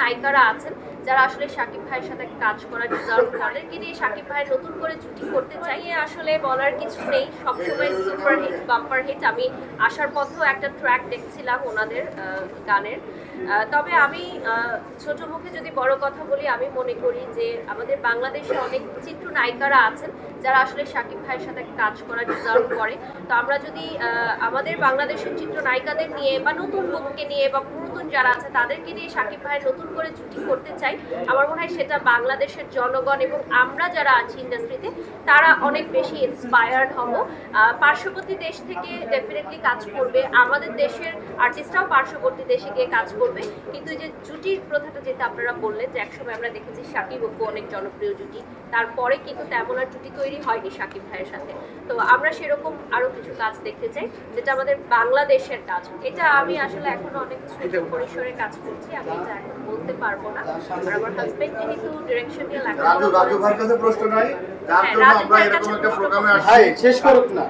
নায়িকারা আছেন, যারা আসলে শাকিব ভাইয়ের সাথে কাজ করার ডিজার্ভ তাদেরকে নিয়ে শাকিব ভাইয়ের নতুন করে জুটি করতে চাই আসলে বলার কিছু নেই। সবসময় সুপার হিট বাম্পার হিট আমি আসার পথেও একটা ট্র্যাক দেখছিলাম ওনাদের গানের। তবে আমি ছোট মুখে যদি বড় কথা বলি, আমি মনে করি যে আমাদের বাংলাদেশে অনেক চিত্র নায়িকারা আছেন। যারা আসলে শাকিব ভাইয়ের সাথে কাজ করার ডিজার্ভ করে। তো আমরা যদি আমাদের বাংলাদেশের চিত্র নায়িকাদের নিয়ে বা নতুন লোককে নিয়ে বা পুরাতন যারা আছে তাদেরকে নিয়ে শাকিব ভাইয়ের নতুন করে জুটি করতে চাই, আমার মনে হয় সেটা বাংলাদেশের জনগণ এবং আমরা যারা আছি ইন্ডাস্ট্রিতে তারা অনেক বেশি ইন্সপায়ার্ড হব। পার্শ্ববর্তী দেশ থেকে ডেফিনেটলি কাজ করবে। আমাদের দেশের আর্টিস্টরাও পার্শ্ববর্তী দেশে গিয়ে কাজ করবে। কিন্তু এই যে জুটির প্রথাটা যেটা আপনারা বললেন, যে একসময় আমরা দেখেছি শাকিব অপু অনেক জনপ্রিয় জুটি, তারপরে কিন্তু তেমন আর জুটি তৈরি হয়নি শাকিব ভাইয়ের সাথে। তো আমরা সেরকম আরও কিছু কাজ দেখতে চাই যেটা আমাদের বাংলাদেশের কাজ। এটা আমি আসলে এখন অনেক ছোট পরিসরে কাজ করছি আমি এটা এখন বলতে পারব না। আর আমার হাজবেন্ড যেহেতু ডিরেকশন নিয়ে রাজু রাজু ভাইয়ের কাছে প্রশ্ন নাই। তার হ্যাঁ, জন্য আমরা এরকম একটা প্রোগ্রামে আসছি। ভাই শেষ করুক না।